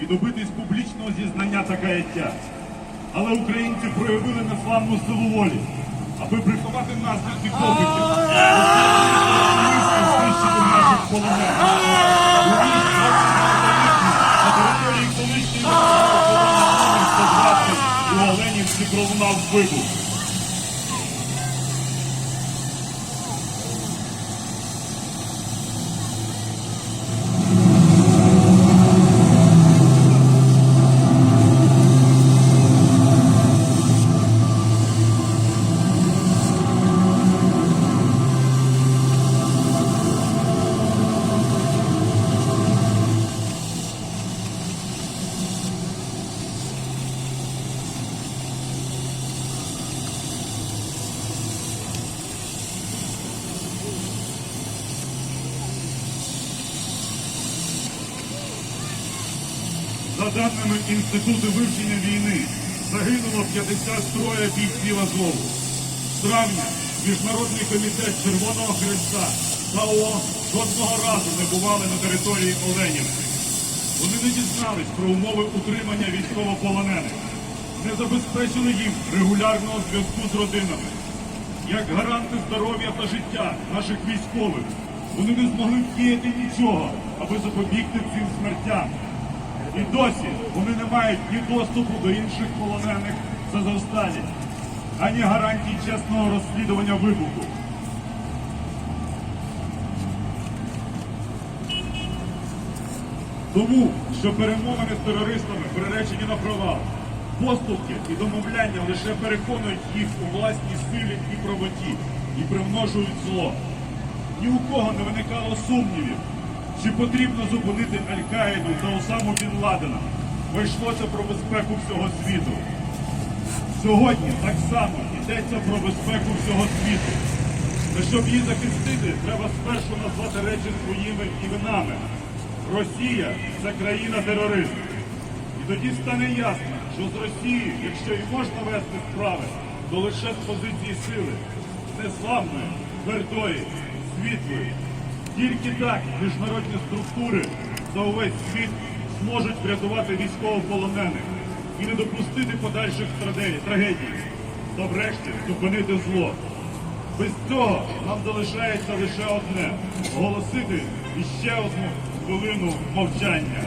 і добитись публічного зізнання та каяття. Але українці проявили несламну силу волі, аби приховати наслідки покидьків, знищити наших полонених. На території колишньої номер 120 у Оленівці пролунав вибух. За даними Інституту вивчення війни, загинуло 53 бійців Азову. З травня Міжнародний комітет Червоного Хреста та ООН жодного разу не бували на території Оленівки. Вони не дізнались про умови утримання військовополонених, не забезпечили їм регулярного зв'язку з родинами. Як гаранти здоров'я та життя наших військових, вони не змогли вдіяти нічого, аби запобігти цим смертям. І досі вони не мають ні доступу до інших полонених з Азовсталі, ані гарантій чесного розслідування вибуху. Тому, що перемовини з терористами приречені на провал. Поступки і домовляння лише переконують їх у власній силі і правоті і примножують зло. Ні у кого не виникало сумнівів, чи потрібно зупинити Аль-Каїду та Осаму Бін Ладена, бо про безпеку всього світу. Сьогодні так само йдеться про безпеку всього світу. Та щоб її захистити, треба спершу назвати речі своїми іменами. Росія це країна-терорист. І тоді стане ясно, що з Росією, якщо і можна вести справи, то лише з позиції сили, незламної, твердої, світлої. Тільки так міжнародні структури за увесь світ зможуть врятувати військовополонених і не допустити подальших трагедій, та врешті зупинити зло. Без цього нам залишається лише одне оголосити іще одну хвилину мовчання.